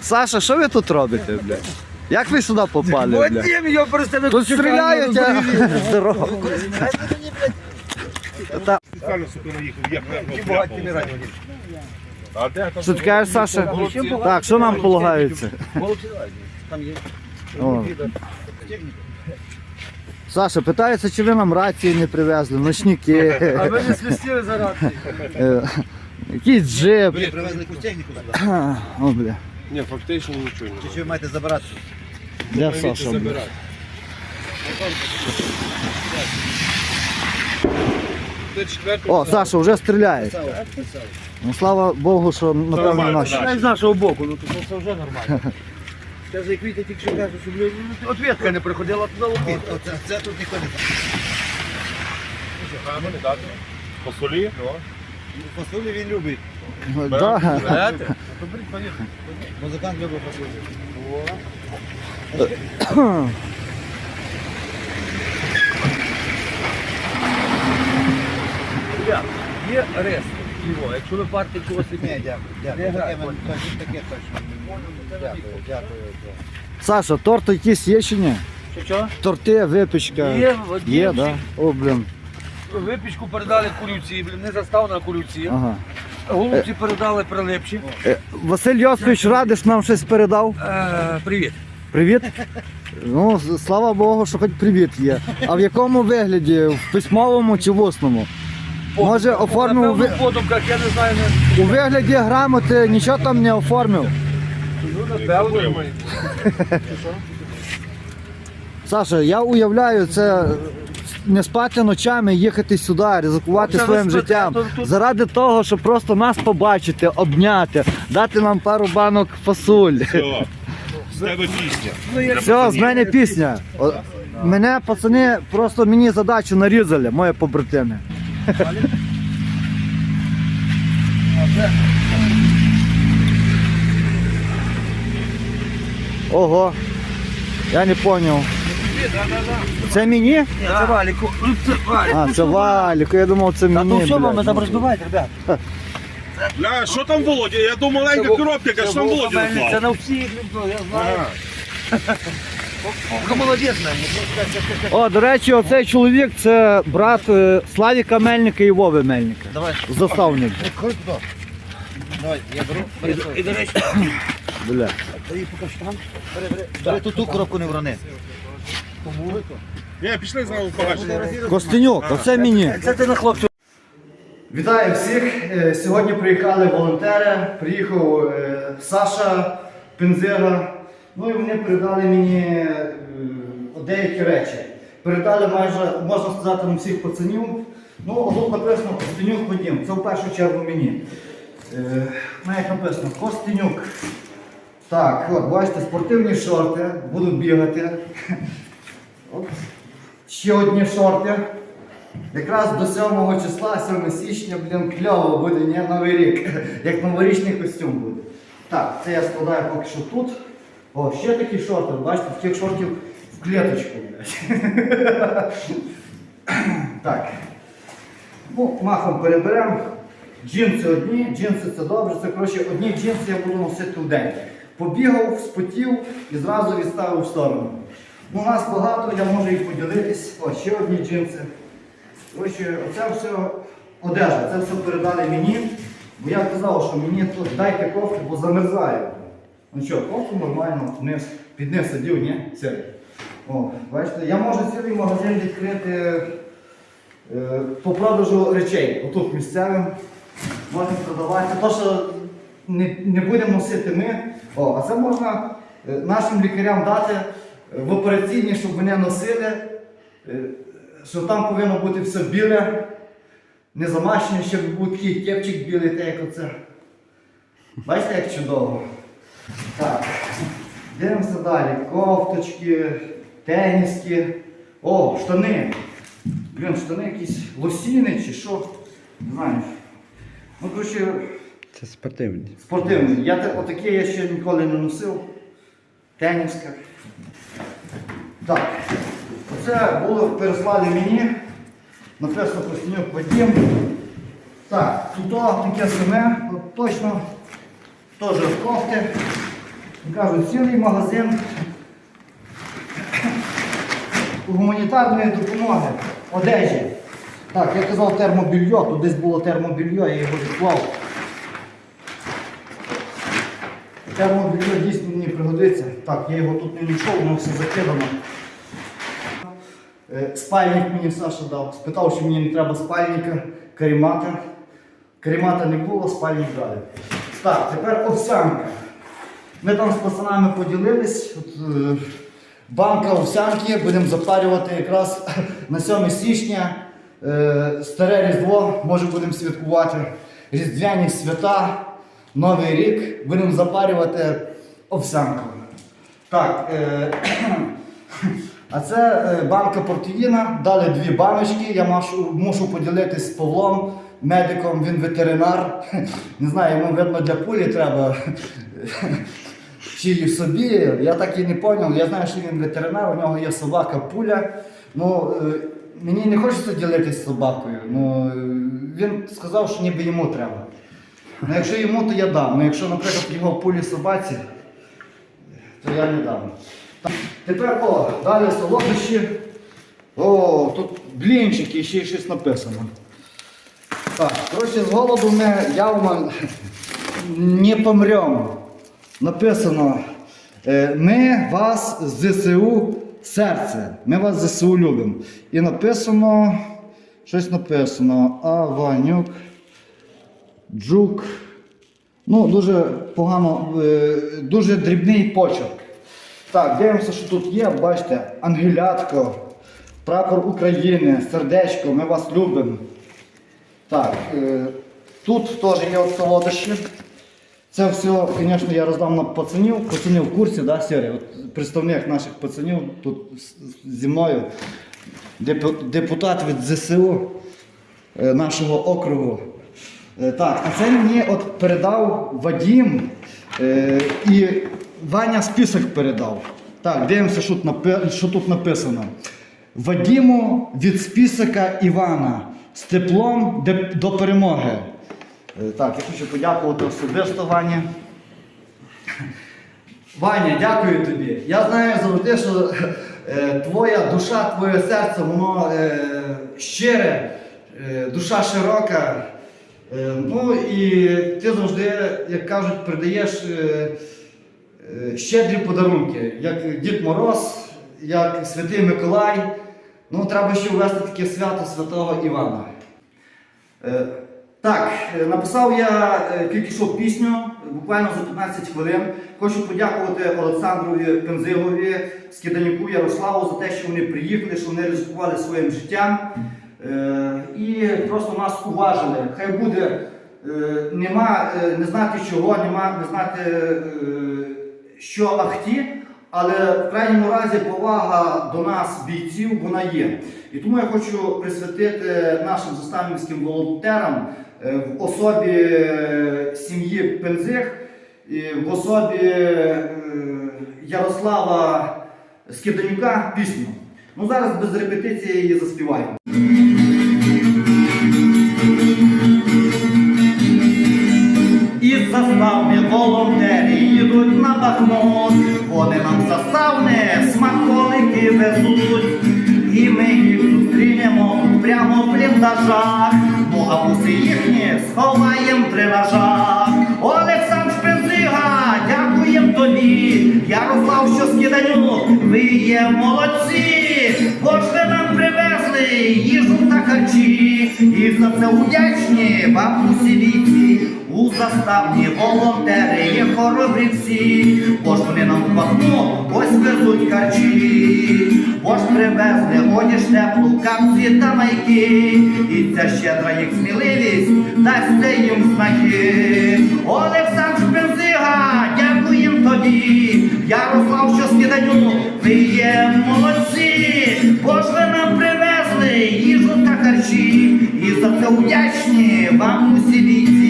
Саша, що ви тут робите, блядь? Як ви сюди попали, блядь? Його просто не Тут стріляють, а здорово. Та- Спеціально сука наїхав, як Багаті не ранені. А де там? Що ти кажеш, Саша? Так, що нам полагається? Там є. О. Саша, питається, чи ви нам рації не привезли, ночники, А ви не свистіли зараз. е, якийсь джип. Привезли якусь техніку сюди. О, бля. Ні, фактично нічого Чи чи ви маєте забирати? Де Саша, бля? забирати. Це четвертий. О, Саша, вже стріляє. Ну, слава Богу, що напевно Нормально, наші. з нашого боку, ну то це вже нормально. Каже, як Вітя тільки що каже, що блін, ну, ответка не приходила туди лупити. Це тут ніхто не? По солі? Фасолі він любить. Да. Берете? Музикант любить фасолі. Ребят, є рест його, якщо ви парите когось Ні, дякую, дякую. Таке ми- таке точно. Дякую, дякую. Саша, торт якийсь є чи ні? Що? Торти, випічка. Є, Вадим, Є, да? О, блін. Випічку передали курюці, блін, не застав на курюці. Ага. Голубці передали прилипчі. Е, Василь Йосифович Радиш нам щось передав. Е, привіт. Привіт. Ну, с- слава Богу, що хоч привіт є. А в якому вигляді? В письмовому чи в усному? Може, оформив ви- Напевно, в подумках, я не знаю. у вигляді грамоти нічого там не оформив. Ну, напевно. Саша, я уявляю, це не спати ночами, їхати сюди, ризикувати своїм життям. тут- тут- Заради того, щоб просто нас побачити, обняти, дати нам пару банок фасоль. Все. З тебе пісня. Ну. Все, з мене пісня. О, Мене пацани просто мені задачу нарізали, мої побратими. Ого. Я не зрозумів. Це мені? Ні, це валіку. Ну, це валіку. А, це валік. Я думав, це Та мені. ну все, мама, блядь. там розбивайте, ребят. Бля, що там Володя? Я думав маленька коробка, що там Володя Це на всіх, ну, я знаю. Ох, молодець. О, до речі, оцей чоловік це брат е, Славіка Мельника і Вови Мельника. Давай. Заставник. Давай, я беру. І, до речі, Бля. ти покажи там. Бери, бери. Бери тут ту коробку не врони. Ні, пішли знову побачимо. Костенюк, оце мені. Це ти на хлопцю. Вітаю всіх! Е, Сьогодні приїхали волонтери. Приїхав е, Саша Пензира. Ну і вони передали мені е, деякі речі. Передали майже, можна сказати, на всіх пацанів. Ну, тут написано Костенюк Вадим. Це в першу чергу мені. Навіть написано Костенюк. Так, от, бачите, спортивні шорти, буду бігати. Ще одні шорти. Якраз до 7 числа, 7 січня, блін, кльово буде, ні, новий рік. Як новорічний костюм буде. Так, це я складаю поки що тут. О, ще такі шорти, бачите, таких шортів в клеточку. Так. Ну, махом переберемо. Джинси одні, джинси це добре, це коротше одні джинси я буду носити в день. Побігав, спотів і зразу відставив в сторону. Ну, нас багато, я можу і поділитись. О, ще одні джинси. Коротше, оце все одежа, це все передали мені. Бо я казав, що мені тут дайте кофту, бо замерзаю. Ну що, кофту нормально, вниз, під низ сидів, ні? Сірий. О, бачите, я можу цілий магазин відкрити е, по продажу речей. Отут місцевим. Можна продавати. То, що не, не будемо носити ми. О, а це можна е, нашим лікарям дати в операційні, щоб вони носили. Е, що там повинно бути все біле, не замащене, щоб був такий кепчик білий, так як оце. Бачите, як чудово. Так. Дивимося далі. Кофточки, теніски. О, штани. Блін, штани якісь лосіни чи що. Не знаю. Ну, коротше, Це спортивні. спортивні. Я отакі я ще ніколи не носив. Теніска. Так. Оце було переслали мені. Написано Костянюк Вадим. Так, тут таке саме, от точно теж кофти. Кажуть, цілий магазин гуманітарної допомоги, одежі. Так, я казав термобільйо, тут десь було термобільйо, я його відклав. Термобільйо дійсно мені пригодиться. Так, я його тут не знайшов, воно все закидано. Е, Спальник мені Саша дав. Спитав, що мені не треба спальника, карімата. Карімата не було, спальник дали. Так, тепер овсянка. Ми там з пацанами поділились. От, е, банка овсянки будемо запарювати якраз на 7 січня. Е, старе Різдво, може будемо святкувати. Різдвяні свята, Новий рік. Будемо запарювати овсянку. Так, е, а це е, банка портвіна. Дали дві баночки. Я машу, мушу поділитись з Павлом, медиком, він ветеринар. Не знаю, йому видно для пулі треба. Чи собі, я так і не зрозумів. Я знаю, що він ветеринар, у нього є собака пуля. Ну, е, мені не хочеться ділитися собакою. Ну, е, він сказав, що ніби йому треба. Ну, якщо йому, то я дам. Ну, якщо, наприклад, його пулі собаці, то я не дам. Тепер о, далі солодощі. О, тут блінчики, ще щось написано. Так, коротше, з голоду ми явно не помремо. Написано, е, ми вас з ЗСУ серце. Ми вас з ЗСУ любимо. І написано, щось написано. Аванюк, Джук. Ну, дуже погано, е, дуже дрібний почерк. Так, дивимося, що тут є. Бачите, ангелятко, прапор України, сердечко, ми вас любимо. Так, е, тут теж є от солодощі. Це все, звісно, я роздав на пацанів. Пацанів в курсі, да, Сергій? От представник наших пацанів тут зі мною, депутат від ЗСУ е, нашого округу. Е, Так, а це мені от передав Вадім е, і Ваня список передав. Так, дивимося, що тут, що тут написано. Вадіму від списика Івана з теплом до перемоги. Е, Так, я хочу подякувати особисто Вані. Ваня, дякую тобі. Я знаю завжди, що е, твоя душа, твоє серце, воно е, щире, е, душа широка. Е, ну і ти завжди, як кажуть, придаєш е, щедрі подарунки, як Дід Мороз, як Святий Миколай. Ну, треба ще ввести таке свято святого Івана. Е, Так, е, написав я е, тільки що пісню, буквально за 15 хвилин. Хочу подякувати Олександрові Пензилові, Скиданюку Ярославу за те, що вони приїхали, що вони ризикували своїм життям. Е, І просто нас уважили. Хай буде е, нема е, не знати чого, нема не знати, е, що ахті, але в крайньому разі повага до нас, бійців, вона є. І тому я хочу присвятити нашим заставницьким волонтерам е, в особі е, сім'ї Пензих, в особі е, Ярослава Скиданюка пісню. Ну зараз без репетиції її заспіваємо. Бахмут, вони нам заставни смаколики везуть, і ми їх зустрінемо прямо в бліндажах, ну а буси їхні сховаєм в дренажах. Олександр Шпензига, дякуєм тобі, Ярослав, що скиданю, ви є молодці, бо нам привезли їжу та харчі, і за це вдячні вам усі віці. Заставні волонтери є хоробрі всі, бо нам в Бахмут ось везуть харчі, бо привезли одіж теплу, капці та майки, і ця щедра їх сміливість дасть їм знаки. Олександр Шпензига, дякуєм тобі, Ярослав, що скиданю, ви є молодці, бо ж ви нам привезли їжу та харчі, і за це вдячні вам усі бійці.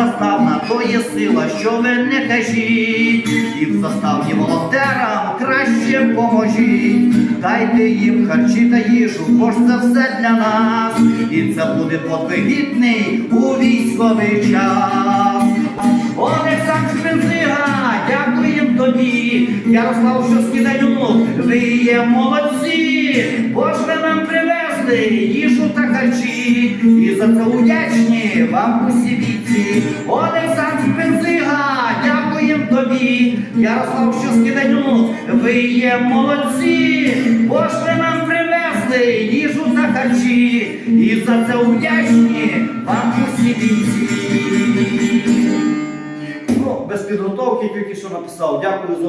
Заставна то є сила, що ви не кажіть, і в заставні волонтерам краще поможіть. Дайте їм харчі та їжу, бо ж це все для нас, і це буде подвиг гідний у військовий час. Олександр Пензига, дякуємо тобі. Ярослав, що скиданю, ви є молодці. Бо ж ви нам привезли їжу та харчі. І за це вдячні вам усі віці. Ярослав, що скиданю, ви є молодці. Бо ж нам привезли їжу на харчі. І за це вдячні вам усі бійці. Ну, без підготовки тільки що написав. Дякую за